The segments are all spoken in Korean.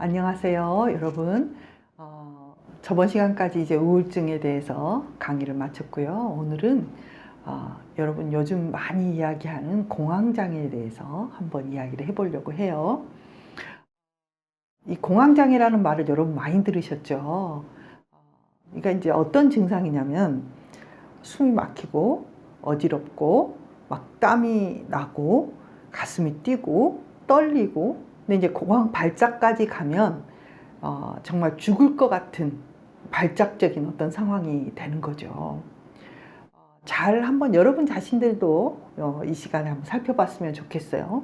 안녕하세요, 여러분. 어, 저번 시간까지 이제 우울증에 대해서 강의를 마쳤고요. 오늘은 어, 여러분 요즘 많이 이야기하는 공황장애에 대해서 한번 이야기를 해보려고 해요. 이 공황장애라는 말을 여러분 많이 들으셨죠? 어, 그러니까 이제 어떤 증상이냐면 숨이 막히고 어지럽고 막 땀이 나고 가슴이 뛰고 떨리고 근데 이제 공황 발작까지 가면 어, 정말 죽을 것 같은 발작적인 어떤 상황이 되는 거죠. 어, 잘 한번 여러분 자신들도 어, 이 시간에 한번 살펴봤으면 좋겠어요.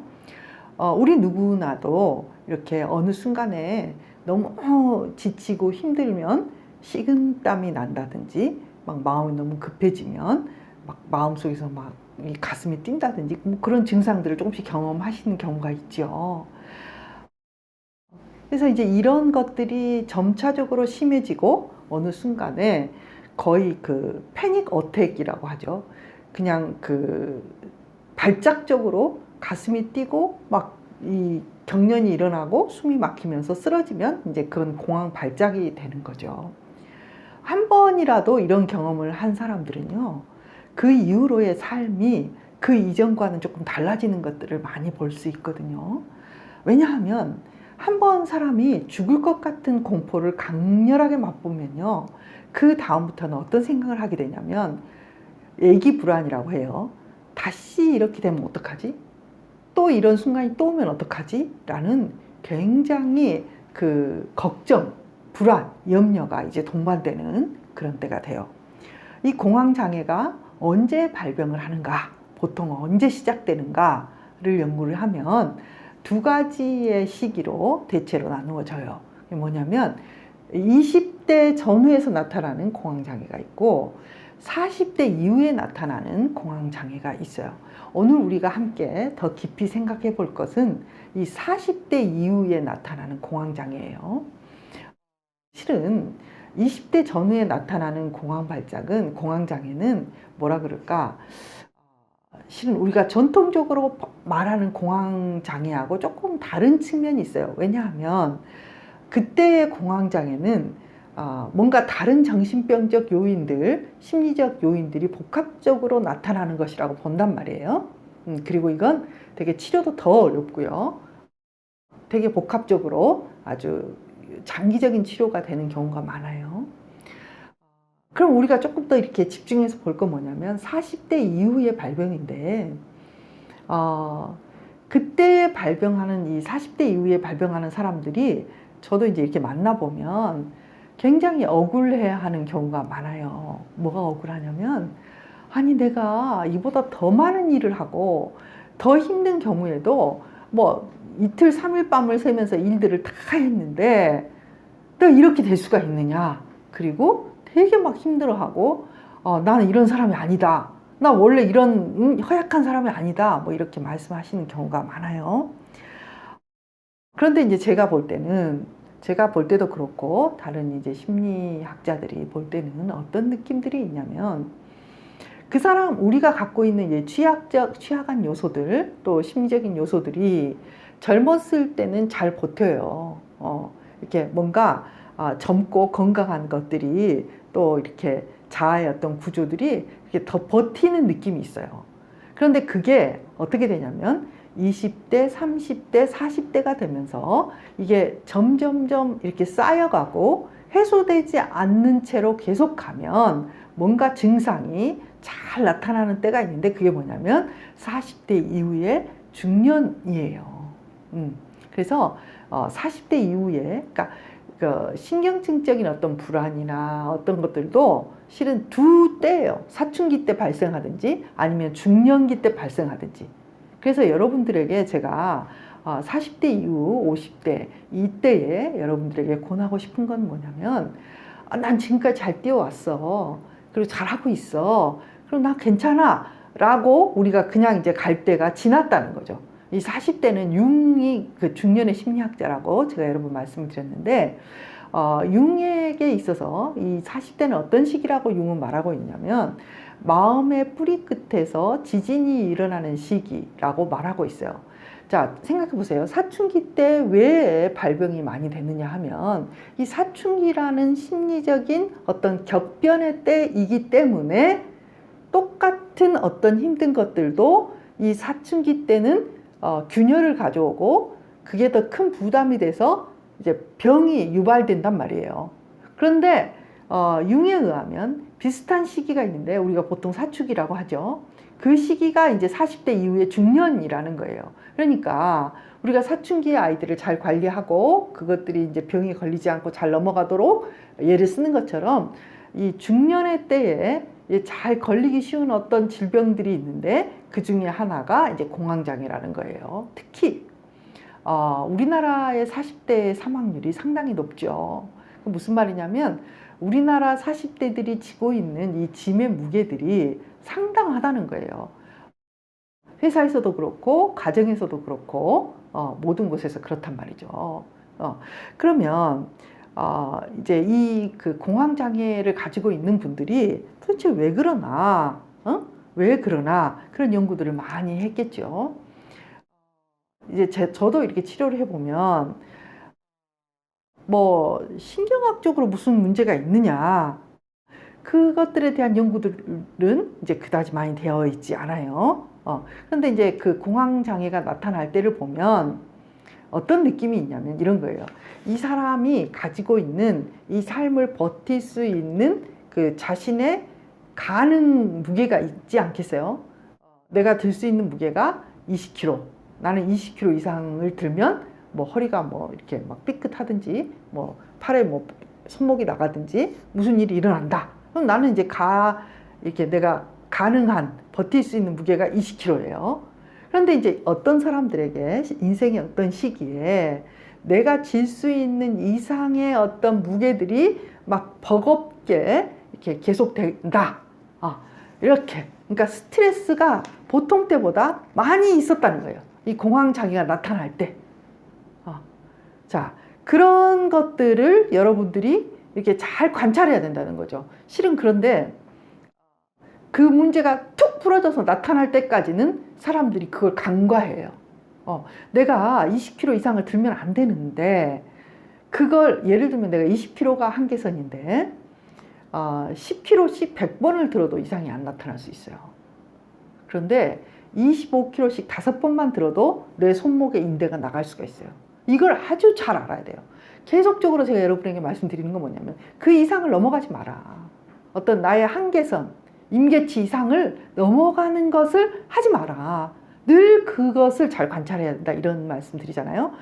어, 우리 누구나도 이렇게 어느 순간에 너무 지치고 힘들면 식은땀이 난다든지 막 마음이 너무 급해지면 막 마음속에서 막이 가슴이 뛴다든지 뭐 그런 증상들을 조금씩 경험하시는 경우가 있죠. 그래서 이제 이런 것들이 점차적으로 심해지고 어느 순간에 거의 그 패닉 어택이라고 하죠. 그냥 그 발작적으로 가슴이 뛰고 막 이 경련이 일어나고 숨이 막히면서 쓰러지면 이제 그건 공황 발작이 되는 거죠. 한 번이라도 이런 경험을 한 사람들은요, 그 이후로의 삶이 그 이전과는 조금 달라지는 것들을 많이 볼 수 있거든요. 왜냐하면 한 번 사람이 죽을 것 같은 공포를 강렬하게 맛보면요, 그 다음부터는 어떤 생각을 하게 되냐면, 애기 불안이라고 해요. 다시 이렇게 되면 어떡하지? 또 이런 순간이 또 오면 어떡하지? 라는 굉장히 그 걱정, 불안, 염려가 이제 동반되는 그런 때가 돼요. 이 공황장애가 언제 발병을 하는가, 보통 언제 시작되는가를 연구를 하면 두 가지의 시기로 대체로 나누어져요. 뭐냐면 20대 전후에서 나타나는 공황장애가 있고 40대 이후에 나타나는 공황장애가 있어요. 오늘 우리가 함께 더 깊이 생각해 볼 것은 이 40대 이후에 나타나는 공황장애예요. 실은 20대 전후에 나타나는 공황 발작은 공황 장애는 뭐라 그럴까? 실은 우리가 전통적으로 말하는 공황 장애하고 조금 다른 측면이 있어요. 왜냐하면 그때의 공황 장애는 어, 뭔가 다른 정신병적 요인들, 심리적 요인들이 복합적으로 나타나는 것이라고 본단 말이에요. 음, 그리고 이건 되게 치료도 더 어렵고요. 되게 복합적으로 아주 장기적인 치료가 되는 경우가 많아요. 그럼 우리가 조금 더 이렇게 집중해서 볼 건 뭐냐면 40대 이후의 발병인데, 어, 그때 발병하는 이 40대 이후에 발병하는 사람들이 저도 이제 이렇게 만나보면 굉장히 억울해 하는 경우가 많아요. 뭐가 억울하냐면, 아니, 내가 이보다 더 많은 일을 하고, 더 힘든 경우에도 뭐 이틀, 삼일 밤을 새면서 일들을 다 했는데, 너 이렇게 될 수가 있느냐. 그리고 되게 막 힘들어하고, 어, 나는 이런 사람이 아니다. 나 원래 이런 음, 허약한 사람이 아니다. 뭐 이렇게 말씀하시는 경우가 많아요. 그런데 이제 제가 볼 때는 제가 볼 때도 그렇고 다른 이제 심리학자들이 볼 때는 어떤 느낌들이 있냐면 그 사람 우리가 갖고 있는 이제 취약적 취약한 요소들 또 심리적인 요소들이 젊었을 때는 잘 버텨요. 어, 이렇게 뭔가 아, 젊고 건강한 것들이 또 이렇게 자아의 어떤 구조들이 이렇게 더 버티는 느낌이 있어요. 그런데 그게 어떻게 되냐면 20대, 30대, 40대가 되면서 이게 점점점 이렇게 쌓여가고 해소되지 않는 채로 계속 가면 뭔가 증상이 잘 나타나는 때가 있는데 그게 뭐냐면 40대 이후에 중년이에요. 음. 그래서 어, 40대 이후에, 그러니까 그 신경증적인 어떤 불안이나 어떤 것들도 실은 두 때예요. 사춘기 때 발생하든지 아니면 중년기 때 발생하든지. 그래서 여러분들에게 제가 40대 어, 이후 50대 이때에 여러분들에게 권하고 싶은 건 뭐냐면 아, 난 지금까지 잘 뛰어왔어. 그리고 잘하고 있어. 그럼 나 괜찮아. 라고 우리가 그냥 이제 갈 때가 지났다는 거죠. 이 40대는 융이 그 중년의 심리학자라고 제가 여러분 말씀을 드렸는데, 어, 융에게 있어서 이 40대는 어떤 시기라고 융은 말하고 있냐면, 마음의 뿌리 끝에서 지진이 일어나는 시기라고 말하고 있어요. 자, 생각해 보세요. 사춘기 때 왜 발병이 많이 되느냐 하면 이 사춘기라는 심리적인 어떤 격변의 때이기 때문에 똑같은 어떤 힘든 것들도 이 사춘기 때는 어, 균열을 가져오고 그게 더 큰 부담이 돼서 이제 병이 유발된단 말이에요. 그런데 어, 융에 의하면 비슷한 시기가 있는데 우리가 보통 사춘기라고 하죠. 그 시기가 이제 40대 이후의 중년이라는 거예요. 그러니까 우리가 사춘기의 아이들을 잘 관리하고 그것들이 이제 병이 걸리지 않고 잘 넘어가도록 예를 쓰는 것처럼 이 중년의 때에 잘 걸리기 쉬운 어떤 질병들이 있는데 그 중에 하나가 이제 공황장애라는 거예요. 특히 어, 우리나라의 40대 사망률이 상당히 높죠. 그 무슨 말이냐면 우리나라 40대들이 지고 있는 이 짐의 무게들이 상당하다는 거예요. 회사에서도 그렇고 가정에서도 그렇고 어, 모든 곳에서 그렇단 말이죠. 어, 그러면 어, 이제 이 그 공황 장애를 가지고 있는 분들이 도대체 왜 그러나, 어? 왜 그러나 그런 연구들을 많이 했겠죠. 이제 제, 저도 이렇게 치료를 해보면 뭐 신경학적으로 무슨 문제가 있느냐 그것들에 대한 연구들은 이제 그다지 많이 되어 있지 않아요. 어, 그런데 이제 그 공황 장애가 나타날 때를 보면 어떤 느낌이 있냐면 이런 거예요. 이 사람이 가지고 있는 이 삶을 버틸 수 있는 그 자신의 가능 무게가 있지 않겠어요? 내가 들 수 있는 무게가 20kg. 나는 20kg 이상을 들면 뭐 허리가 뭐 이렇게 막 삐끗하든지 뭐 팔에 뭐 손목이 나가든지 무슨 일이 일어난다. 그럼 나는 이제 가 이렇게 내가 가능한 버틸 수 있는 무게가 20kg예요. 그런데 이제 어떤 사람들에게 인생의 어떤 시기에 내가 질 수 있는 이상의 어떤 무게들이 막 버겁게 이렇게 계속 된다. 아, 이렇게. 그러니까 스트레스가 보통 때보다 많이 있었다는 거예요. 이 공황 장애가 나타날 때. 어. 자, 그런 것들을 여러분들이 이렇게 잘 관찰해야 된다는 거죠. 실은 그런데 그 문제가 툭 풀어져서 나타날 때까지는 사람들이 그걸 간과해요. 어, 내가 20kg 이상을 들면 안 되는데 그걸 예를 들면 내가 20kg가 한계선인데 어, 10kg씩 100번을 들어도 이상이 안 나타날 수 있어요. 그런데 25kg씩 다섯 번만 들어도 내 손목에 인대가 나갈 수가 있어요. 이걸 아주 잘 알아야 돼요. 계속적으로 제가 여러분에게 말씀드리는 건 뭐냐면 그 이상을 넘어가지 마라. 어떤 나의 한계선, 임계치 이상을 넘어가는 것을 하지 마라. 늘 그것을 잘 관찰해야 된다. 이런 말씀 드리잖아요.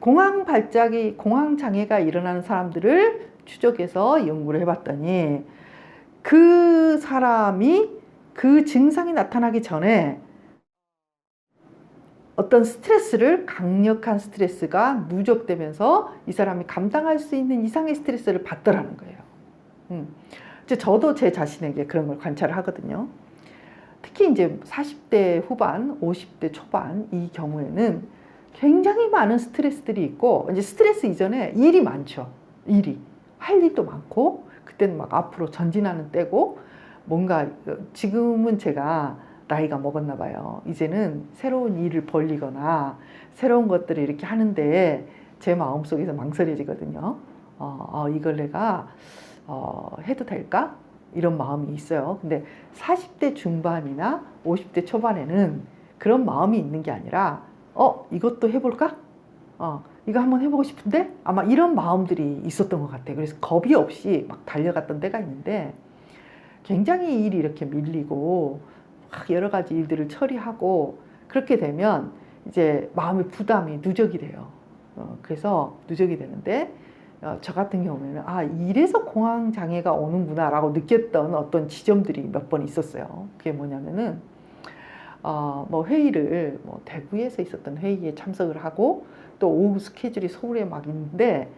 공황 발작이, 공황 장애가 일어나는 사람들을 추적해서 연구를 해봤더니 그 사람이 그 증상이 나타나기 전에 어떤 스트레스를 강력한 스트레스가 누적되면서 이 사람이 감당할 수 있는 이상의 스트레스를 받더라는 거예요. 음. 이제 저도 제 자신에게 그런 걸 관찰을 하거든요. 특히 이제 40대 후반, 50대 초반 이 경우에는 굉장히 많은 스트레스들이 있고 이제 스트레스 이전에 일이 많죠. 일이 할 일도 많고 그때는 막 앞으로 전진하는 때고 뭔가 지금은 제가 나이가 먹었나 봐요. 이제는 새로운 일을 벌리거나 새로운 것들을 이렇게 하는데 제 마음속에서 망설여지거든요. 어, 어, 이걸 내가 어, 해도 될까? 이런 마음이 있어요. 근데 40대 중반이나 50대 초반에는 그런 마음이 있는 게 아니라 어, 이것도 해볼까? 어, 이거 한번 해보고 싶은데? 아마 이런 마음들이 있었던 것 같아요. 그래서 겁이 없이 막 달려갔던 때가 있는데 굉장히 일이 이렇게 밀리고 막 여러 가지 일들을 처리하고 그렇게 되면 이제 마음의 부담이 누적이 돼요. 어, 그래서 누적이 되는데 어, 저 같은 경우에는 아 이래서 공황 장애가 오는구나라고 느꼈던 어떤 지점들이 몇 번 있었어요. 그게 뭐냐면은 어, 뭐 회의를 뭐 대구에서 있었던 회의에 참석을 하고 또 오후 스케줄이 서울에 막 있는데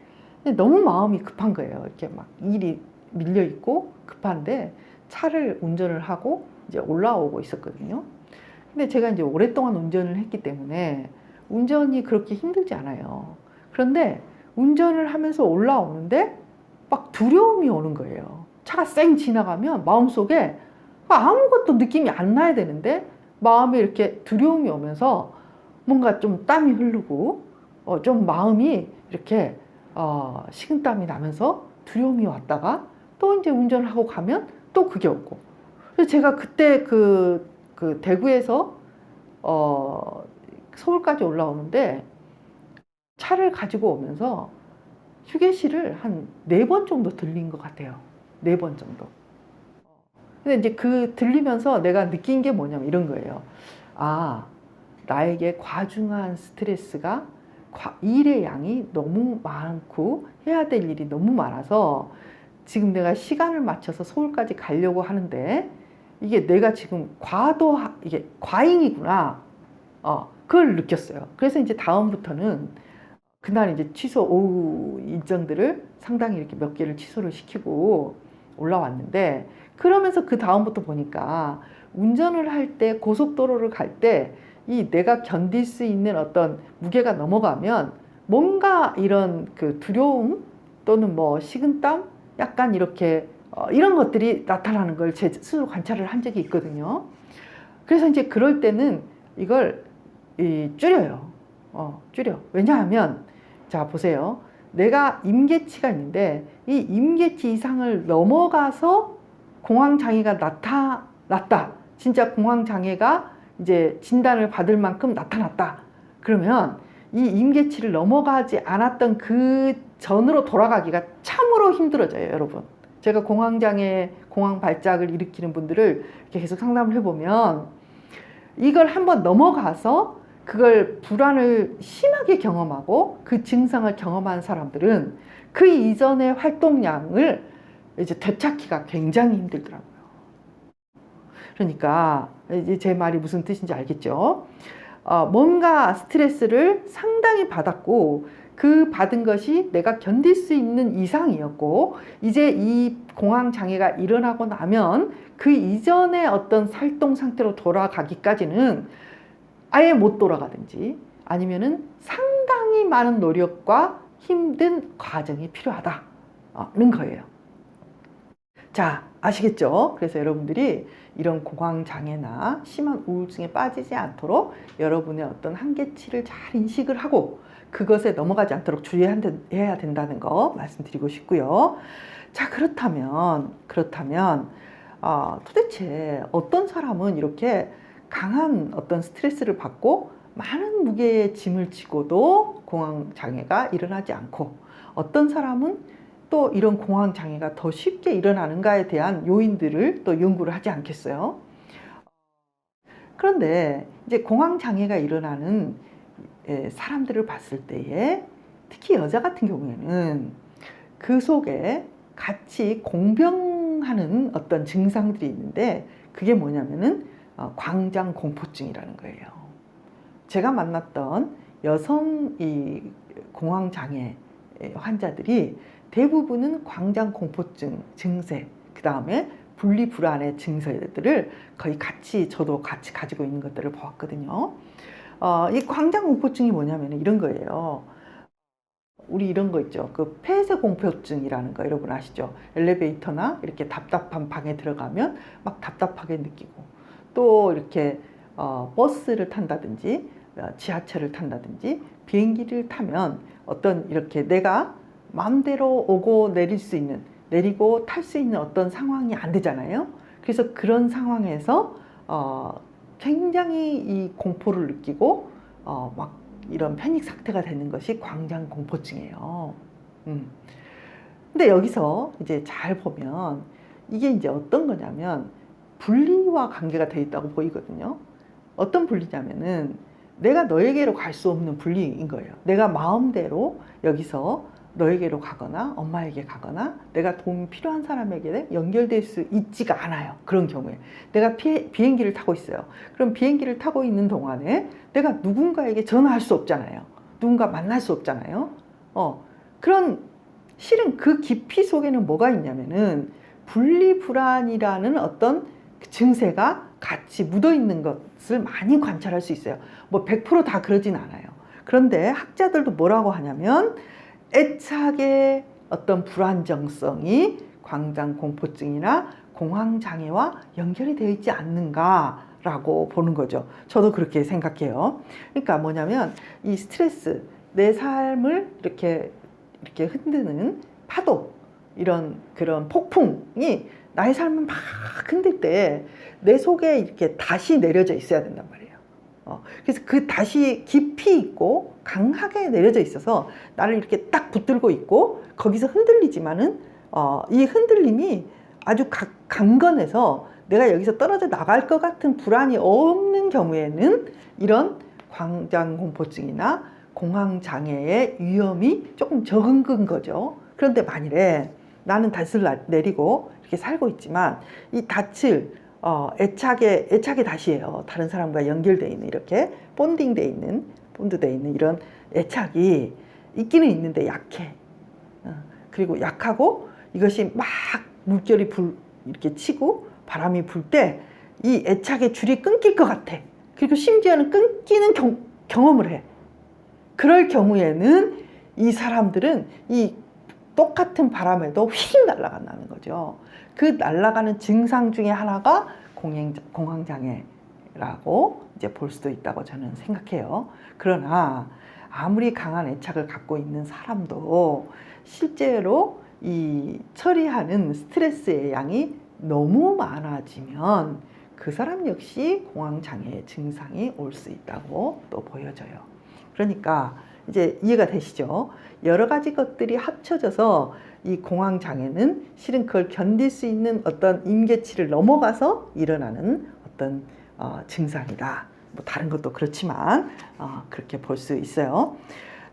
너무 마음이 급한 거예요. 이렇게 막 일이 밀려 있고 급한데 차를 운전을 하고 이제 올라오고 있었거든요. 근데 제가 이제 오랫동안 운전을 했기 때문에 운전이 그렇게 힘들지 않아요. 그런데 운전을 하면서 올라오는데 막 두려움이 오는 거예요. 차가 쌩 지나가면 마음속에 아무것도 느낌이 안 나야 되는데 마음에 이렇게 두려움이 오면서 뭔가 좀 땀이 흐르고 어, 좀 마음이 이렇게 어, 식은땀이 나면서 두려움이 왔다가 또 이제 운전을 하고 가면 또 그게 오고 그래서 제가 그때 그, 그 대구에서 어, 서울까지 올라오는데 차를 가지고 오면서 휴게실을 한 네 번 정도 들린 것 같아요. 네 번 정도. 근데 이제 그 들리면서 내가 느낀 게 뭐냐면 이런 거예요. 아, 나에게 과중한 스트레스가 과- 일의 양이 너무 많고 해야 될 일이 너무 많아서 지금 내가 시간을 맞춰서 서울까지 가려고 하는데 이게 내가 지금 과도 이게 과잉이구나. 어, 그걸 느꼈어요. 그래서 이제 다음부터는 그날 이제 취소 오후 일정들을 상당히 이렇게 몇 개를 취소를 시키고 올라왔는데 그러면서 그 다음부터 보니까 운전을 할 때 고속도로를 갈 때 이 내가 견딜 수 있는 어떤 무게가 넘어가면 뭔가 이런 그 두려움 또는 뭐 식은땀 약간 이렇게 어, 이런 것들이 나타나는 걸 제 스스로 관찰을 한 적이 있거든요. 그래서 이제 그럴 때는 이걸 이 줄여요. 어, 줄여. 왜냐하면 자 보세요. 내가 임계치가 있는데 이 임계치 이상을 넘어가서 공황 장애가 나타났다. 진짜 공황 장애가 이제 진단을 받을 만큼 나타났다. 그러면 이 임계치를 넘어가지 않았던 그 전으로 돌아가기가 참으로 힘들어져요, 여러분. 제가 공황 장애, 공황 발작을 일으키는 분들을 계속 상담을 해 보면 이걸 한번 넘어가서 그걸 불안을 심하게 경험하고 그 증상을 경험한 사람들은 그 이전의 활동량을 이제 되찾기가 굉장히 힘들더라고요. 그러니까 이제 제 말이 무슨 뜻인지 알겠죠? 어, 뭔가 스트레스를 상당히 받았고 그 받은 것이 내가 견딜 수 있는 이상이었고 이제 이 공황 장애가 일어나고 나면 그 이전의 어떤 활동 상태로 돌아가기까지는 아예 못 돌아가든지 아니면은 상당히 많은 노력과 힘든 과정이 필요하다는 거예요. 자, 아시겠죠? 그래서 여러분들이 이런 공황 장애나 심한 우울증에 빠지지 않도록 여러분의 어떤 한계치를 잘 인식을 하고 그것에 넘어가지 않도록 주의해야 된다는 거 말씀드리고 싶고요. 자, 그렇다면 그렇다면 어, 도대체 어떤 사람은 이렇게 강한 어떤 스트레스를 받고 많은 무게의 짐을 지고도 공황 장애가 일어나지 않고 어떤 사람은 또 이런 공황 장애가 더 쉽게 일어나는가에 대한 요인들을 또 연구를 하지 않겠어요? 그런데 이제 공황 장애가 일어나는 예, 사람들을 봤을 때에 특히 여자 같은 경우에는 그 속에 같이 공병하는 어떤 증상들이 있는데 그게 뭐냐면은 어, 광장 공포증이라는 거예요. 제가 만났던 여성 이 공황 장애 환자들이 대부분은 광장 공포증 증세, 그 다음에 분리 불안의 증세들을 거의 같이 저도 같이 가지고 있는 것들을 보았거든요. 어, 이 광장 공포증이 뭐냐면 이런 거예요. 우리 이런 거 있죠. 그 폐쇄 공포증이라는 거 여러분 아시죠? 엘리베이터나 이렇게 답답한 방에 들어가면 막 답답하게 느끼고 또 이렇게 어, 버스를 탄다든지 어, 지하철을 탄다든지 비행기를 타면 어떤 이렇게 내가 마음대로 오고 내릴 수 있는 내리고 탈 수 있는 어떤 상황이 안 되잖아요. 그래서 그런 상황에서 어, 굉장히 이 공포를 느끼고 어, 막 이런 패닉 상태가 되는 것이 광장 공포증이에요. 음. 근데 여기서 이제 잘 보면 이게 이제 어떤 거냐면 분리와 관계가 돼 있다고 보이거든요. 어떤 분리냐면은 내가 너에게로 갈 수 없는 분리인 거예요. 내가 마음대로 여기서 너에게로 가거나 엄마에게 가거나 내가 도움이 필요한 사람에게 연결될 수 있지가 않아요. 그런 경우에 내가 피, 비행기를 타고 있어요. 그럼 비행기를 타고 있는 동안에 내가 누군가에게 전화할 수 없잖아요. 누군가 만날 수 없잖아요. 어 그런 실은 그 깊이 속에는 뭐가 있냐면은 분리 불안이라는 어떤 증세가 같이 묻어 있는 것을 많이 관찰할 수 있어요. 뭐 100%다 그러진 않아요. 그런데 학자들도 뭐라고 하냐면 애착의 어떤 불안정성이 광장 공포증이나 공황 장애와 연결이 되어 있지 않는가라고 보는 거죠. 저도 그렇게 생각해요. 그러니까 뭐냐면 이 스트레스 내 삶을 이렇게 이렇게 흔드는 파도 이런 그런 폭풍이 나의 삶을 막 흔들 때 내 속에 이렇게 다시 내려져 있어야 된단 말이에요. 어, 그래서 그 다시 깊이 있고 강하게 내려져 있어서 나를 이렇게 딱 붙들고 있고 거기서 흔들리지만은 어, 이 흔들림이 아주 가- 강건해서 내가 여기서 떨어져 나갈 것 같은 불안이 없는 경우에는 이런 광장공포증이나 공황장애의 위험이 조금 적은 건 거죠. 그런데 만일에 나는 나- 내리고 이렇게 살고 있지만 이 닻을 어, 애착의 애착의 닷이에요. 다른 사람과 연결돼 있는 이렇게 본딩돼 있는 본드돼 있는 이런 애착이 있기는 있는데 약해. 어, 그리고 약하고 이것이 막 물결이 불 이렇게 치고 바람이 불 때 이 애착의 줄이 끊길 것 같아. 그리고 심지어는 끊기는 경, 경험을 해. 그럴 경우에는 이 사람들은 이 똑같은 바람에도 휙 날아간다는 거죠. 그 날아가는 증상 중에 하나가 공행, 공황장애라고 이제 볼 수도 있다고 저는 생각해요. 그러나 아무리 강한 애착을 갖고 있는 사람도 실제로 이 처리하는 스트레스의 양이 너무 많아지면 그 사람 역시 공황장애 증상이 올 수 있다고 또 보여져요. 그러니까 이제 이해가 되시죠? 여러 가지 것들이 합쳐져서 이 공황 장애는 실은 그걸 견딜 수 있는 어떤 임계치를 넘어가서 일어나는 어떤 어, 증상이다. 뭐 다른 것도 그렇지만 어, 그렇게 볼 수 있어요.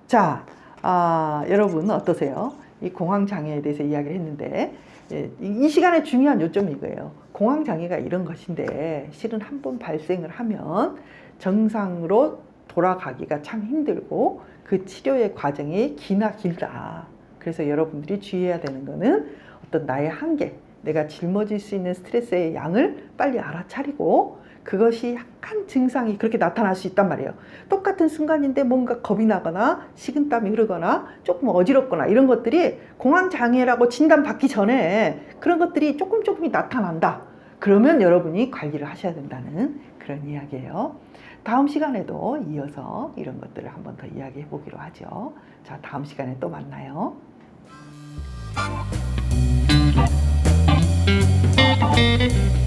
자, 아, 여러분 어떠세요? 이 공황 장애에 대해서 이야기를 했는데 예, 이이 시간에 중요한 요점이 이거예요. 공황 장애가 이런 것인데 실은 한 번 발생을 하면 정상으로 돌아가기가 참 힘들고 그 치료의 과정이 기나 길다. 그래서 여러분들이 주의해야 되는 거는 어떤 나의 한계, 내가 짊어질 수 있는 스트레스의 양을 빨리 알아차리고 그것이 약간 증상이 그렇게 나타날 수 있단 말이에요. 똑같은 순간인데 뭔가 겁이 나거나 식은땀이 흐르거나 조금 어지럽거나 이런 것들이 공황장애라고 진단받기 전에 그런 것들이 조금 조금이 나타난다. 그러면 여러분이 관리를 하셔야 된다는 그런 이야기예요. 다음 시간에도 이어서 이런 것들을 한번 더 이야기해 보기로 하죠. 자, 다음 시간에 또 만나요. You.